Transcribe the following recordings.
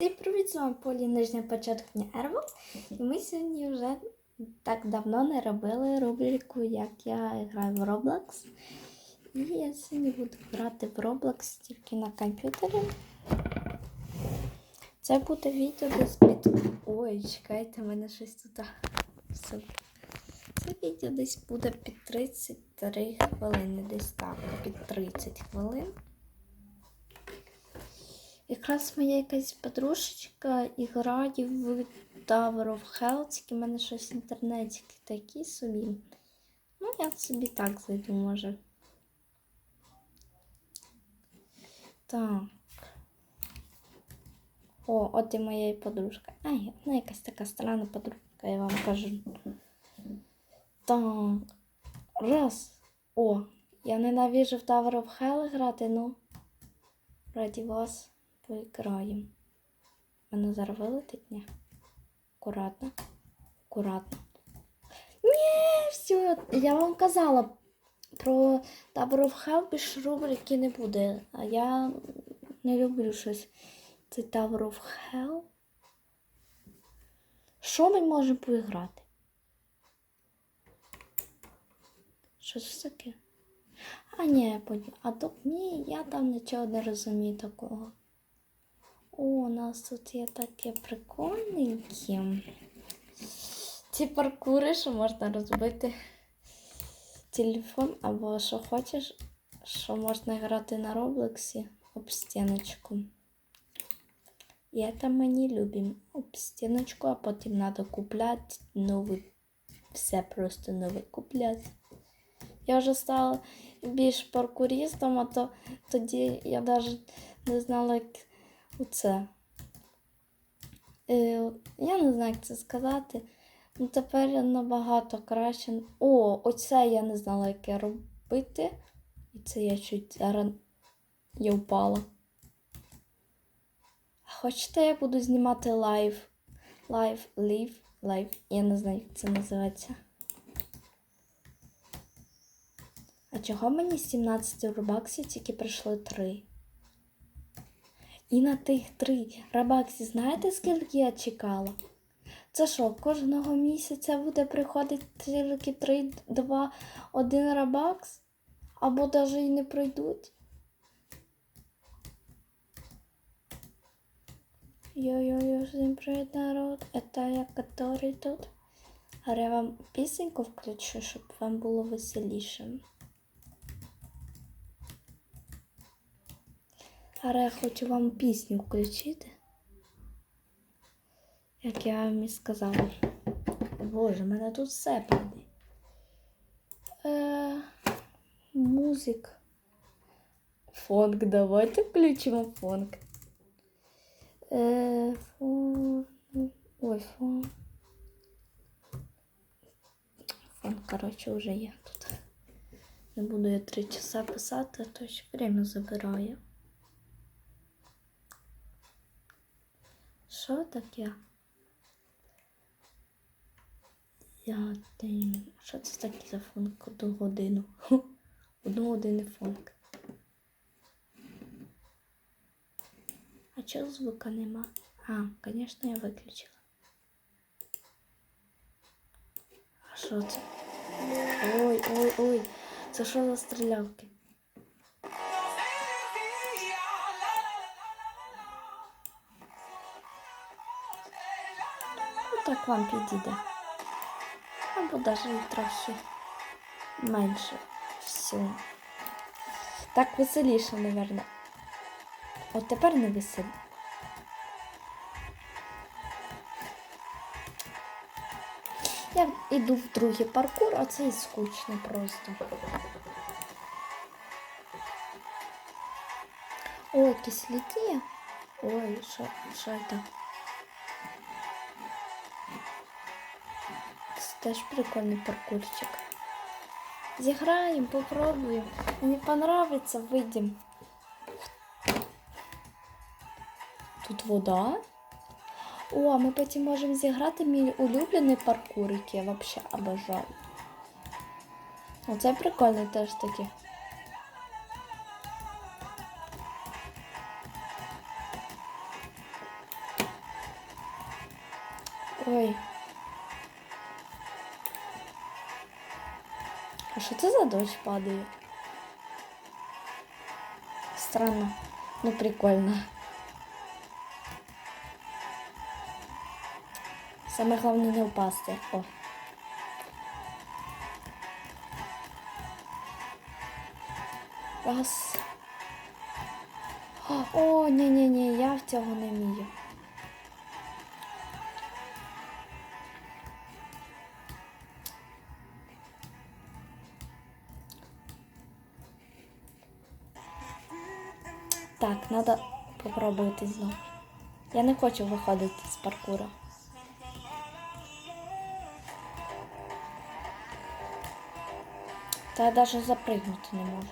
Всім привіт, з вами Полі Нижня початкня Ерво. І ми сьогодні вже так давно не робили рубрику, як я граю в Roblox. І я сьогодні буду грати в Roblox тільки на комп'ютері. Це буде відео десь під. Ой, чекайте, в мене щось тут. Все. Це відео десь буде під 33 хвилини, десь так, під 30 хвилин. Якраз моя якась подружечка і в Tower of Hell, тільки в мене щось інтернетики такі собі. Ну, я собі так зайду, може. Так. О, от і моя подружка. Ай, ну якась така странна подружка, я вам кажу. Так. Раз. О, я ненавижу в Tower of Hell грати, ну. Раді вас поіграємо. Мене зараз вилетить, ні? Акуратно. Акуратно. Ні, все, я вам казала про of Hell більш рубрики не буде. А я не люблю щось. Це Tower of Hell. Що ми можемо поіграти? Що це таке? А ні. А то ні, я там нічого не розумію такого. О, у нас тут є таке прикольненьке. Ці паркури, що можна розбити телефон або що хочеш, що можна грати на Роблексі об стіночку. І це ми не любимо. Об стіночку, а потім треба купляти новий. Все просто нове купляти. Я вже стала більш паркуристом, а то тоді я навіть не знала, як оце. Е, я не знаю, як це сказати. Ну, тепер набагато краще. О, оце я не знала, як я робити. І це я чуть зараз я впала. Хочете, я буду знімати лайв? Лайв, лайв, лайв. Я не знаю, як це називається. А чого мені з 17 рубаксів тільки прийшло 3? І на тих 3 рабаксі знаєте, скільки я чекала? Це що, кожного місяця буде приходити тільки 3, 2, 1 рабакс? Або навіть і не пройдуть? Йо-йо-йо, всім привіт, народ. Это я, который тут. А я вам пісеньку включу, щоб вам було веселіше. Але я хочу вам пісню включити. Як я вам і сказала. Боже, в мене тут все падає. Е, музик. Фонк, давайте включимо фонк. Е, фон... Ой, фон. Фон, коротше, вже є тут. Не буду я три часа писати, а то ще время забирає. Що таке? Я день. Що це таке за фонк? Одну годину. Одну годину фонк. А чого звука нема? А, звісно, я виключила. А що це? Ой, ой, ой. Це що за стрілялки? Вам підійде. Або навіть трохи менше всього. Так веселіше, мабуть. От тепер не веселі. Я йду в другий паркур, а це і скучно просто. О, якісь. Ой, що, що це? Теж прикольний паркурчик. Зіграємо, попробуємо. Мені понравиться, вийдемо. Тут вода. О, а ми потім можемо зіграти мій улюблений паркур, який я взагалі обожаю. Оце прикольний теж такий. Дощ падає? Странно. Ну прикольно. Саме головне не впасти. О. Раз. О, ні-ні-ні, я в цього не вмію. Треба попробувати знову. Я не хочу виходити з паркура. Та я навіть запригнути не можу.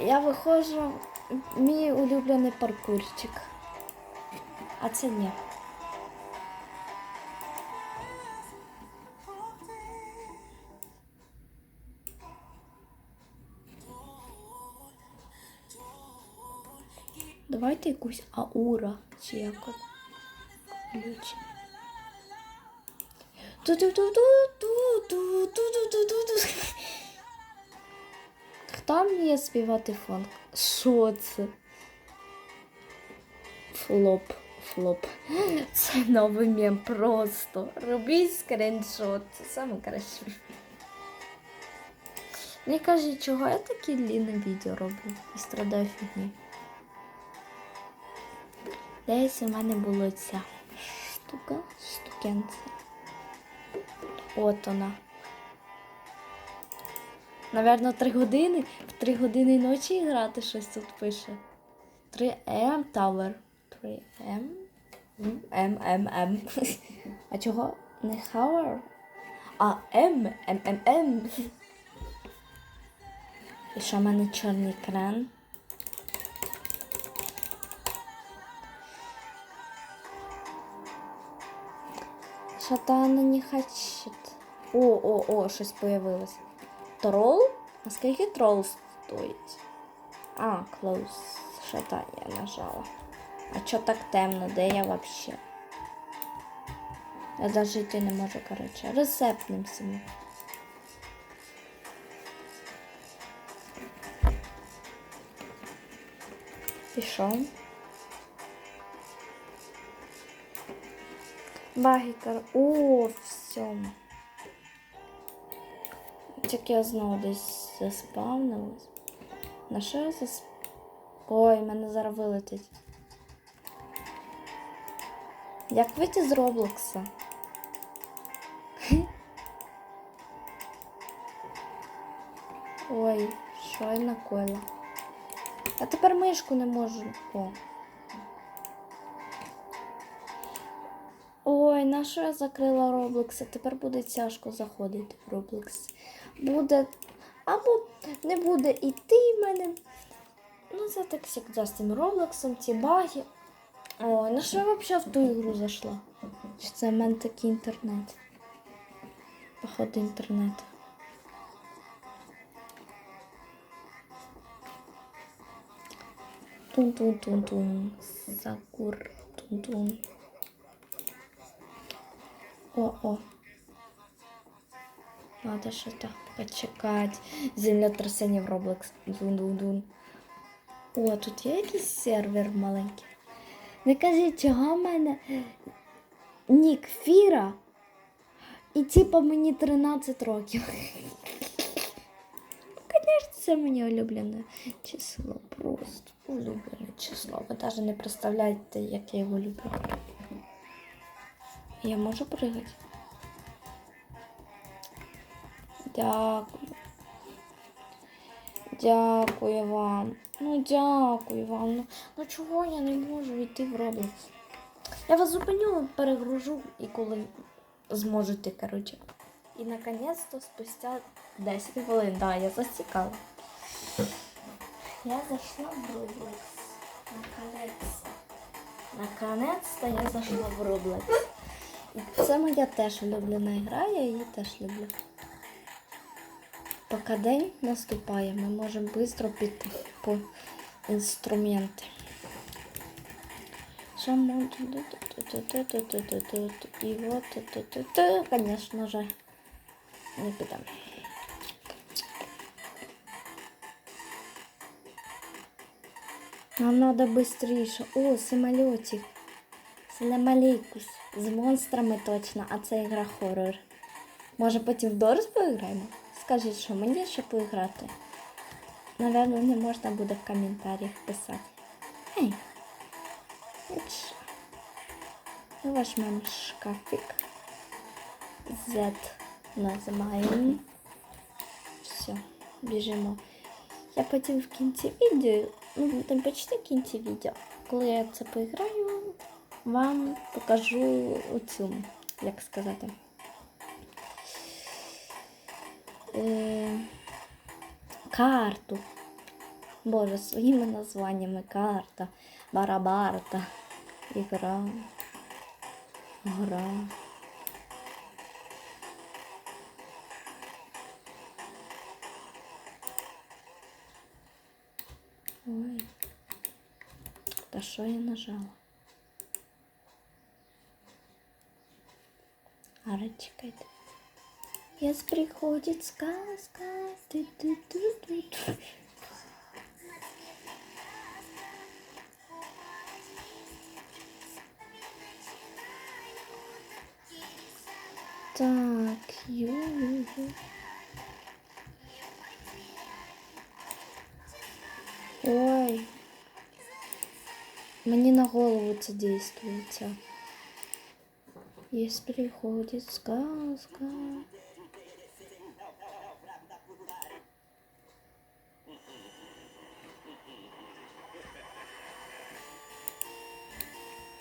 Я виходжу мій улюблений паркурчик. А це ні. Давайте якусь аура чи якось. Ключ. Хто вміє співати фанк? Що це? Флоп, флоп. Це новий мем просто. Робіть скриншот. Це саме краще. Не кажіть, чого я такі ліни відео роблю і страдаю фігні. Десь у мене було ця штука, штукенця. От вона. Наверно, три години. В три години ночі грати щось тут пише. 3M Tower. 3M. М, М, М. А чого? Не Hour? А М, М, М, М. І що в мене чорний кран? Шатана не хочет. О, о, о, щось появилось. Трол? А скільки трол стоїть? А, close. Шатан я нажала. А чо так темно? Де я вообще? Я даже йти не можу, короче. Ресепнемся ми. Пішов. Баги, кор... О, все. Тільки я знову десь заспавнилась. На що я засп... Ой, мене зараз вилетить. Як вийти з Роблокса? Ой, що я накоїла? А тепер мишку не можу. О. Ой, на що я закрила Roblox? Тепер буде тяжко заходити в Roblox. Буде. Або не буде йти в мене. Ну, це так завжди з цим Роблоксом, ці баги. Ой, на що я взагалі в ту ігру зайшла? Чи це в мене такий інтернет? Походу інтернет. Тун-тун-тун-тун. Сакур. Тун-тун. О-о. Надо что-то почекать. Землетрясення в Roblox. Дун-дун-дун. О, тут є якийсь сервер маленький. Не кажіть, чого в мене нік Фіра. І типа мені 13 років. Звісно, це моє улюблене число. Просто улюблене число. Ви навіть не представляєте, як я його люблю. Я можу пригати? Дякую. Дякую вам. Ну дякую вам. Ну, ну чого я не можу йти в Roblox? Я вас зупиню, перегружу і коли зможете, коротше. І наконець-то спустя 10 хвилин, да, я зацікала. Я зайшла в Roblox. Наконець. Наконець-то я зайшла в Roblox. І це моя теж улюблена гра, я її теж люблю. Поки день наступає, ми можемо швидко піти по інструменти. Шамон. Вот это, конечно же, не підемо. Нам надо быстріше. О, самолетик. Салам. З монстрами точно, а це ігра хоррор. Може потім в Дорс поіграємо? Скажіть, що мені ще поіграти? Наверно, не можна буде в коментарях писати. Ей. Якщо. Возьмем шкафик. Z називаємо. Все, біжимо. Я потім в кінці відео, ну там почти в кінці відео, коли я це поіграю, вам покажу оцю, як сказати. Е, карту. Боже, своїми названнями карта, барабарта, ігра, гра. Ой. Та що я нажала? Ара, чекайте. Яс приходит сказка. Ту-ту-ту-ту-ту. Так, ю. Ой. Мне на голову это действуется. Если приходит сказка.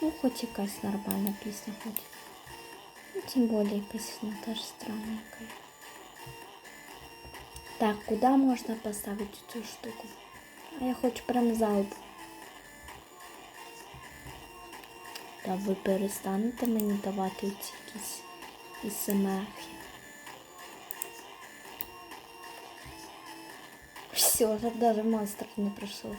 Ну, хоть якась нормальная песня хоть. Ну, тем более песня тоже странненькая. Так, куда можно поставить эту штуку? А я хочу прям залп. Та ви перестанете мені давати ці якісь ісемерхи. Все, так даже монстр не пройшов.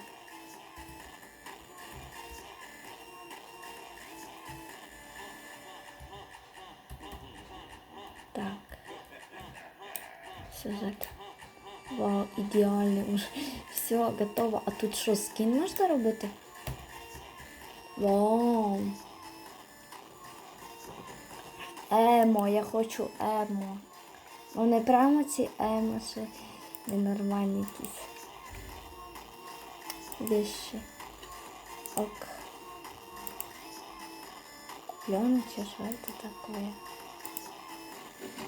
Так. Сюжет. Вау, ідеальний уже. Все, готово. А тут що, скін можна робити? Вау. Емо, я хочу емо. Вони прямо ці емо, що ненормальні якісь. Вещи. Ок. Купленый что ж это такое?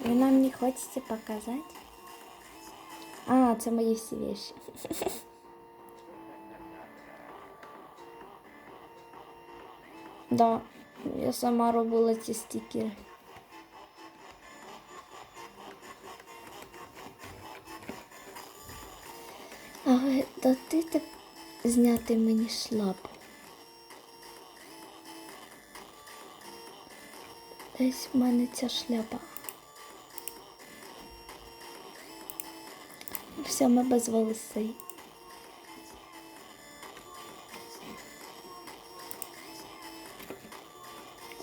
Вы нам не хотите показать? А, це мої всі вещи. Да, я сама робила ці стікери. Але дати зняти мені шляпу. Десь в мене ця шляпа. Все, ми без волосей.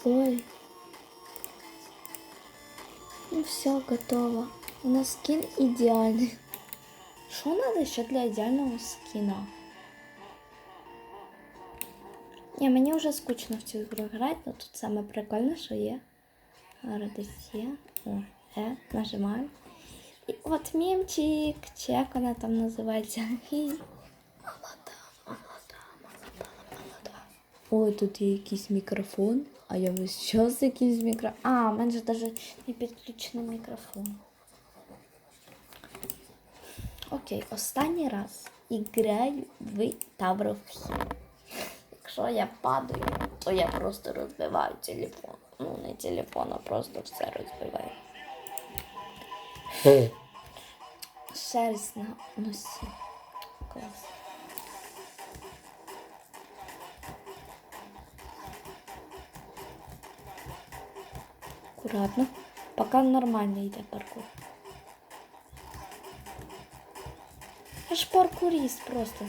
Ой. Ну все, готово. У нас скин идеальный. Что надо еще для идеального скина? Не, мені вже скучно в цю ігру грати, але тут саме прикольне, що є. Радись є. О, е, нажимаю. І от мемчик, чи як вона там називається. Молода, молода, молода, молода. Ой, тут є якийсь мікрофон, а я весь час якийсь мікрофон. А, в мене навіть не підключений мікрофон. Окей, останній раз іграю в Tower of Якщо я падаю, то я просто розбиваю телефон. Ну, не телефон, а просто все розбиваю. Шерсть на носі. Клас. Аккуратно. Пока нормально йде паркур. Ж паркурист просто.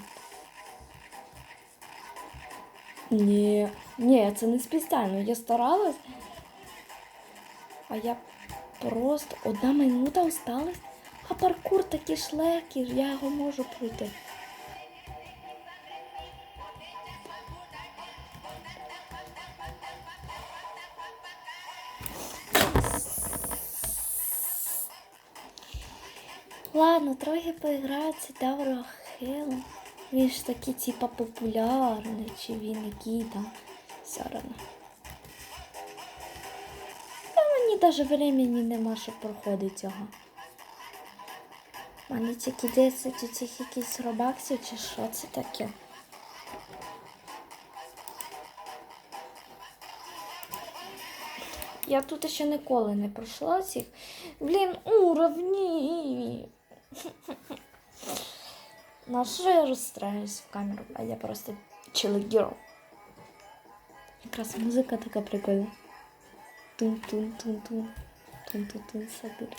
Не. Ні, це не спеціально. Я старалась. А я просто одна минута осталась. А паркур такий шлеки, я його можу пройти. Ладно, трохи поіграю Tower Hell. Він ж такий, типа, популярний, чи він який там. Все одно. Та мені навіть времени нема, щоб проходити цього. У мене тільки 10 у цих якісь робаксів, чи що це таке? Я тут ще ніколи не пройшла цих. Блін, уровні. На що я розстраюсь в камеру, а я просто чилигірл. Якраз музика така прикольна. Тун-тун-тун-тун. Тун-тун-тун собі.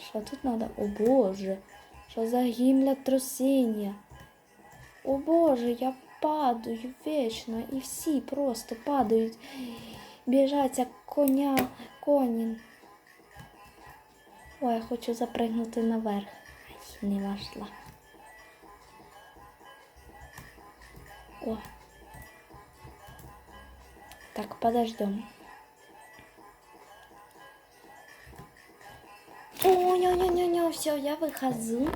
Що тут надо? О боже, що за гімн трусіння? О боже, я падаю вечно, і всі просто падають. Біжать як коня, конін. Ой, я хочу запригнути наверх. Не вийшла. О. Так, подождем. О, ня ня ня ня все, я вихожу.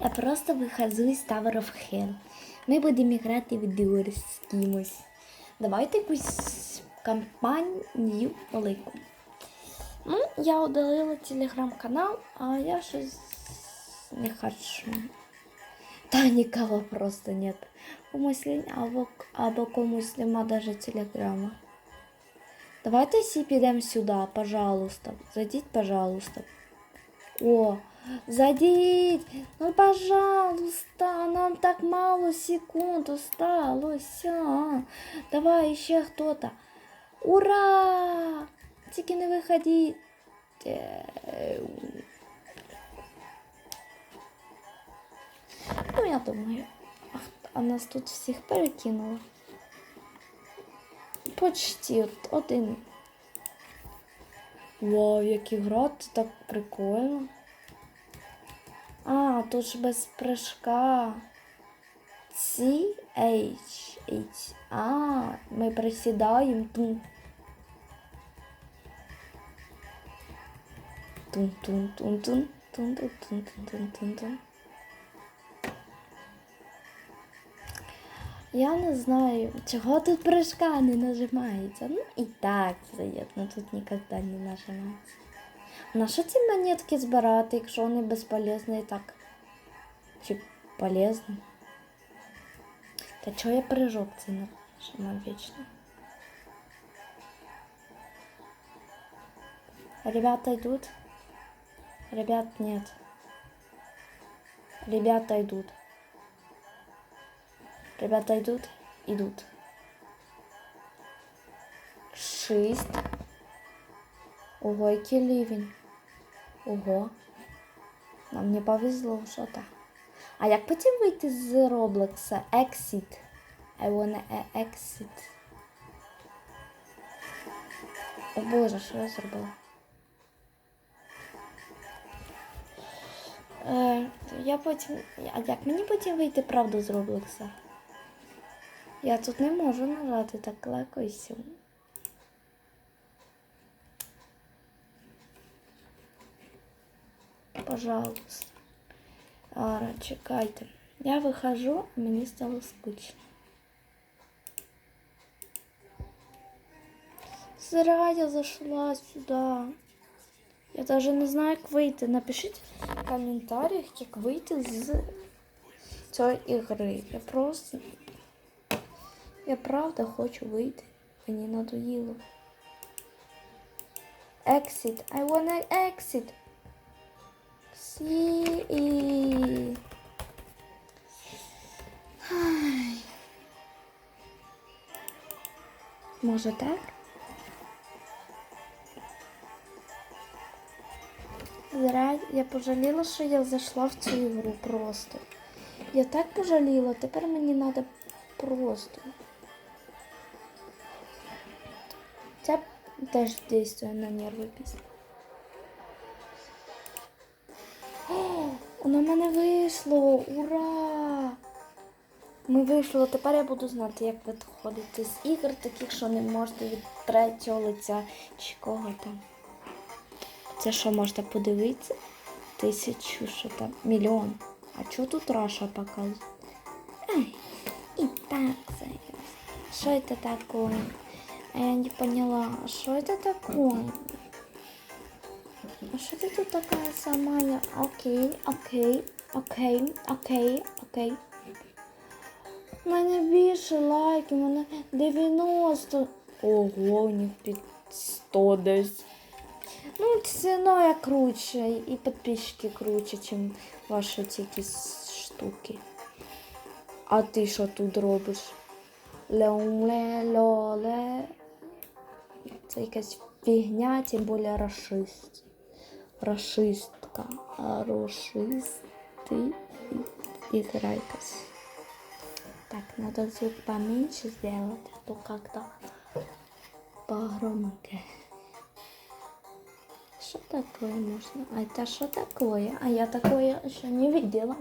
Я просто вихожу із Tower of Hell. Ми будемо грати в дур з кимось. Давайте якусь кампанію велику. Ну, я удалила телеграм-канал, а я щось не хочу. Та нікого просто нет. Комусь лінь, або, або комусь нема даже телеграма. Давайте всі підемо сюди, пожалуйста. Зайдіть, пожалуйста. О, зайдіть, ну пожалуйста, нам так мало секунд осталося. Давай ще хто-то. Ура! Тільки не виходіть. Ну, я думаю, а, нас тут всіх перекинуло. Почти от- один. Вау, як грати так прикольно. А, тут ж без прыжка. C H H. А, ми присідаємо. Тун. Тун тун тун тун тун тун тун тун тун. Я не знаю, чого тут прыжка не нажимається. Ну і так заєдно, тут ніколи не нажимається. На що ці монетки збирати, якщо вони безполезні і так? Чи полезні? Та чого я прыжок це нажимаю вічно? Ребята йдуть? Ребят нет. Ребята идут. Ребята идут? Идут. Шесть. Ого, який ливень. Ого. Нам не повезло, так. А як потім вийти з Роблокса? Exit. I wanna exit. О боже, що я зробила? Е, я потім. А як мені потім вийти правду з Роблокса? Я тут не можу нажати так легко. Пожалуйста. Ара, чекайте. Я вихожу, мені стало скучно. Зря я зайшла сюди. Я даже не знаю, як вийти. Напишіть в коментарях, як вийти з цієї ігри. Я просто. Я правда хочу вийти. Мені надоїло. Exit. I wanna exit. See. Може так? Зря я пожаліла, що я зайшла в цю ігру просто. Я так пожаліла, тепер мені треба просто. Це теж дійствує на нерви пісня. О, воно в мене вийшло! Ура! Ми вийшло, тепер я буду знати, як виходити з ігор, таких, що не можете від третього лиця чи кого там. Це що можете подивитися? Тисячу, що там, мільйон. А чого тут Раша показує? Ай, и так, заяц. Что это такое? А я не поняла, а что это такое? А что ты тут такая сама? Окей, окей, окей, окей, окей. У мене більше лайків, у мене 90. Ого, у них під 100 десь. Ну, все круче, і підписчики круче, ніж ваші ці якісь штуки. А ти що тут робиш? Леонле, лоле. Це якась фігня, тим більше расист. Расистка. А Рошисти і якась. Так, надо звук поменьше сделать, а то как-то погромко. Что такое можно? А это что такое? А я такое еще не видела.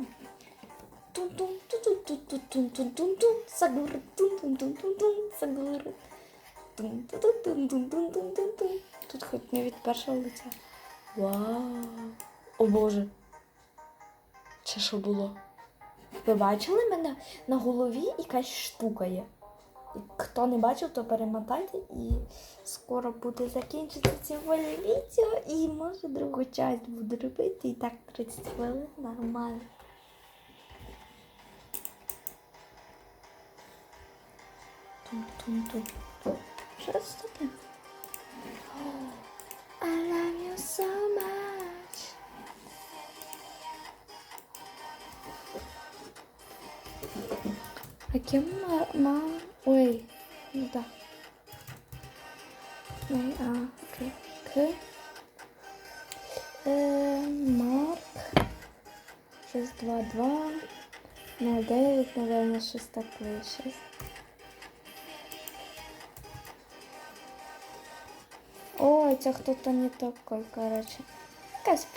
Тут хоч не від першого лиця. Вау! О Боже! Це що було? Ви бачили мене на голові якась штука є? Хто не бачив, то перемотайте і скоро буде закінчити ціле відео і може другу часть буду робити і так 30 хвилин нормально. Тун-тун-тун. Що це таке? I love you so much. А кем. Ой, ну да. Ой, а, окей. К. Э, Марк. 622. 09, наверное, щось таке. Щось. Ой, це хто-то не такой, короче. Якась.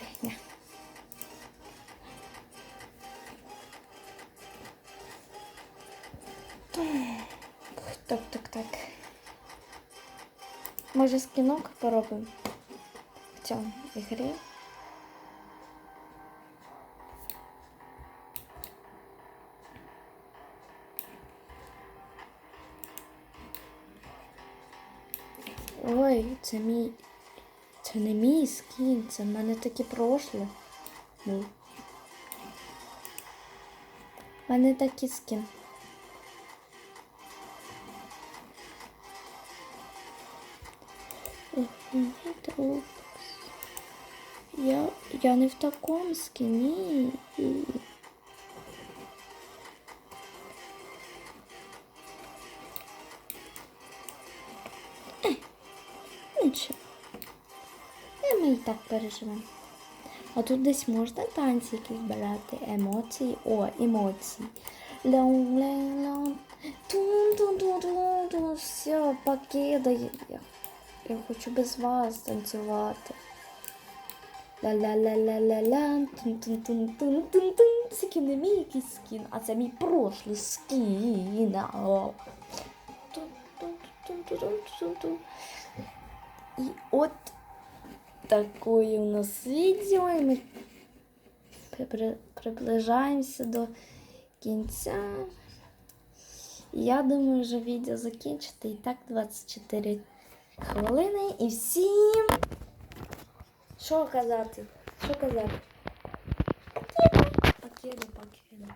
Може скінок поробимо в цьому ігрі. Ой, це мій. Це не мій скін, це в мене таке прошле. Ну. У мене такий скін. Друг. Я, я не в такому скіні. Е, Нічого. І ми і так переживемо. А тут десь можна танці якісь брати, емоції. О, емоції. Лон, лон, лон. Тун, тун, тун, тун, тун. Все, покидай. Я, хочу без вас танцювати. Ла-ла-ла-ла-ла-ла. Тун-тун-тун-тун-тун-тун. Це кін не мій якийсь скін, а це мій прошлий скін. І от такое у нас відео, і ми приближаємося до кінця. Я думаю, вже відео закінчити. І так 24 хвилини. І всім. Що казати? Що казати? Покеда, покину, покеда.